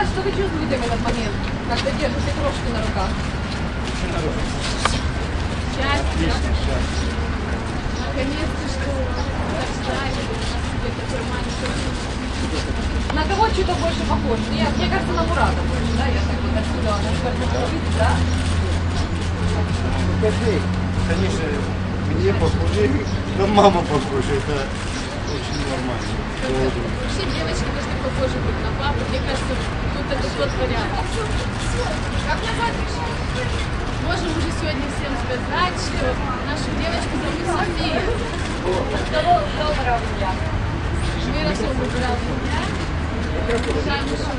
Николай, что вы чувствуете в этот момент, когда держите крошки на руках? Счастье. Наконец-то, что себе такой маленький На кого что-то больше похож? Мне, мне кажется, на Мурата больше, да? Я так вот отсюда, да? Скажи, конечно, мне похоже, но мама похожа, это очень нормально. Вообще девочки должны похожи быть на папу. Мне кажется, это тот вариант. Можем уже сегодня всем сказать, что нашу девочку зовут София. Виросла в управління. Вважаємо, що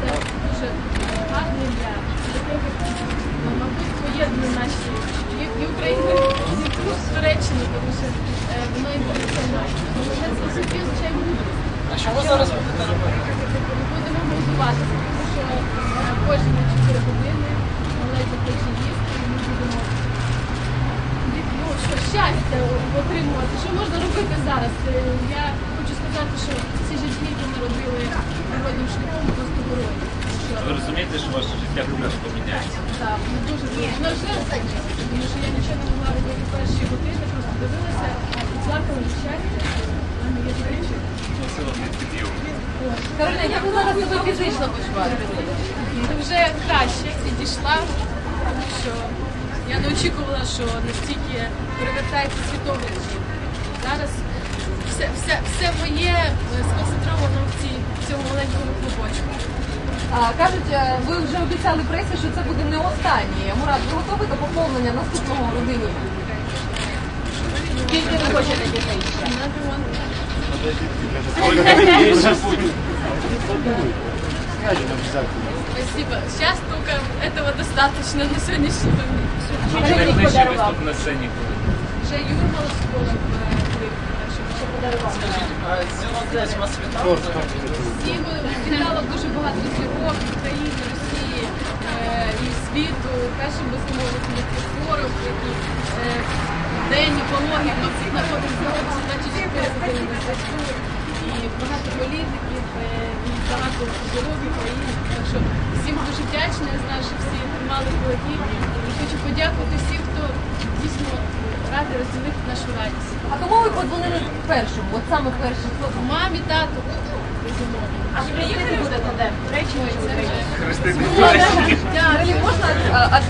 це дуже гарне. Ну, Мабуть, поєднує наші і, і Україну, і Туреччину, тому що воно інтернаціональне. Це Софія означає мудрість. А що ви зараз будете робити? Будемо готуватися, тому що е, кожні 4 години малець захоче їсти, і ми будемо ну, що щастя отримувати. Що можна робити зараз? Е, Я хочу сказати, що ці жінки, які народили природним шляхом, просто герої. Ви розумієте, що ваше життя теж поміняється? так, ми дуже дуже на жаль, тому що я нічого не могла робити перші години, просто дивилася плакала від щастя. Кароліна, як ви зараз себе фізично почуваєте? вже краще підійшла, тому що я не очікувала, що настільки перевертається світогляд. Зараз все, все, все моє е, сконцентровано в, цій, в цьому маленькому клубочку. А, кажуть, е, ви вже обіцяли пресі, що це буде не останнє. Мурат, ви готові до поповнення наступного в родині? Скільки ви хочете дітей. Спасибо. Сейчас только этого достаточно на сегодняшний момент. Найближчий виступ на сцені? Вже скоро е, ще вас как это? Всі віддала дуже багато зірок України, Росії е, і світу. Першим безумовним форум, який день екології, ми всі знаходимося на 24 години на зв'язку. І багато політиків, е, і багато зірок України. Так що всім дуже вдячна, я знаю, що всі тримали плоді. І хочу подякувати всім, хто дійсно радий розділити нашу радість. А кому ви подзвонили першому? От саме першим? Хто? Мамі, тату, безумовно. А ви приїхали будете де? Речі Ой, це вже Хрестити Дякую. Можна а,